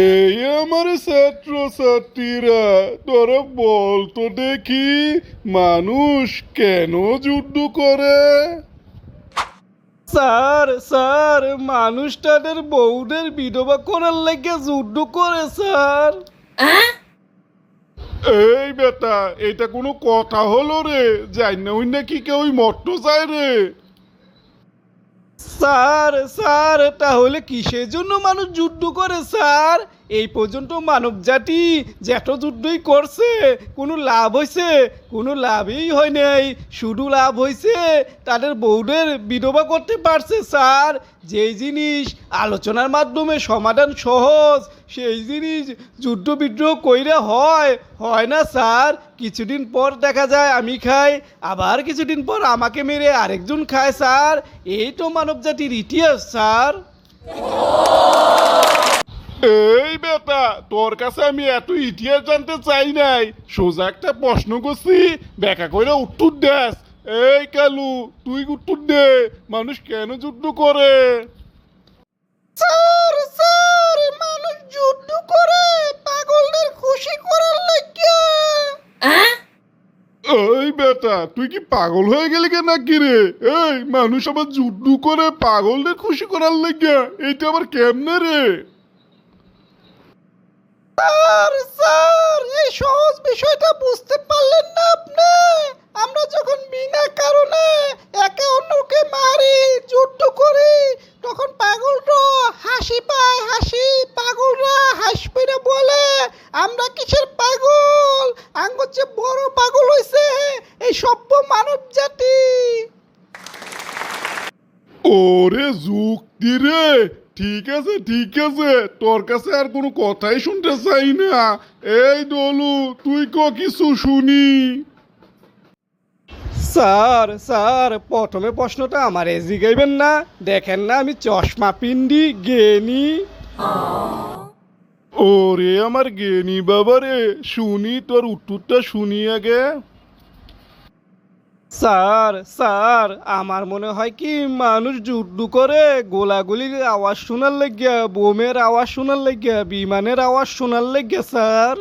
এই আমার ছাত্র ছাত্রীরা তোরা বল তো দেখি মানুষ কেন যুদ্ধ করে? স্যার স্যার মানুষ তাদের বউদের বিধবা করার লেগে যুদ্ধ করে স্যার। এই বেটা এটা কোনো কথা হলো রে? যাই না কি কেউ মট্ট চায় রে? স্যার স্যার তাহলে কিসের জন্য মানুষ যুদ্ধ করে স্যার? এই পর্যন্ত মানব জাতি যত যুদ্ধই করছে, কোনো লাভ হয়েছে কোনো লাভই হয় নাই। শুধু লাভ হয়েছে তাদের বউদের বিধবা করতে পারছে, স্যার। যেই জিনিস আলোচনার মাধ্যমে সমাধান সহজ, সেই জিনিস যুদ্ধ বিদ্রোহ কইরা হয় হয় না, স্যার? কিছুদিন পর দেখা যায় আমি খাই, আবার কিছুদিন পর আমাকে মেরে আরেকজন খায়, স্যার। এই তো মানব জাতির ইতিহাস, স্যার। এই বেটা তোর কাছে আমি এত ইতিহাস জানতে চাই নাই। সোজা একটা প্রশ্ন করছি ব্যাখ্যা করে উত্তর দেস। এই কালু তুই উত্তর দে মানুষ কেন যুদ্ধ করে? স্যার স্যার মানুষ যুদ্ধ করে পাগলদের খুশি করার লাগিয়া। এই বেটা তুই কি পাগল হয়ে গেলি কেন নাকি রে? এই মানুষ আবার যুদ্ধ করে পাগলদের খুশি করার লেগে এটা আবার কেমনে রে? স্যার স্যার, এই সহজ বিষয়টা বুঝতে পারলেন না আপনি। আমরা যখন বিনা কারণে একে অন্যকে মারি, যুদ্ধ করি, তখন পাগলরা হাসি পায়, হাসি, পাগলরা হাসবে না বলে। আমরা কিসের পাগল? আঙ্গুর যে বড় পাগল হইছে, এই সভ্য মানব জাতি। ওরে যুক্তি রে! ঠিক আছে ঠিক আছে। তোর কাছে আর কোনো কথাই শুনতে চাই না। এই দলু তুই ক কিছু শুনি। স্যার স্যার প্রথমে প্রশ্নটা আমারে জিগাইবেন না। দেখেন না আমি চশমা পিন্ডি গেনি। ওরে আমার গেনি বাবা রে শুনি তোর উত্তরটা শুনি আগে। স্যার স্যার, আমার মনে হয় কি মানুষ যুদ্ধ করে গোলাগুলির আওয়াজ শোনার লেগে বোমের আওয়াজ শোনার লেগে বিমানের আওয়াজ শোনার লেগে স্যার।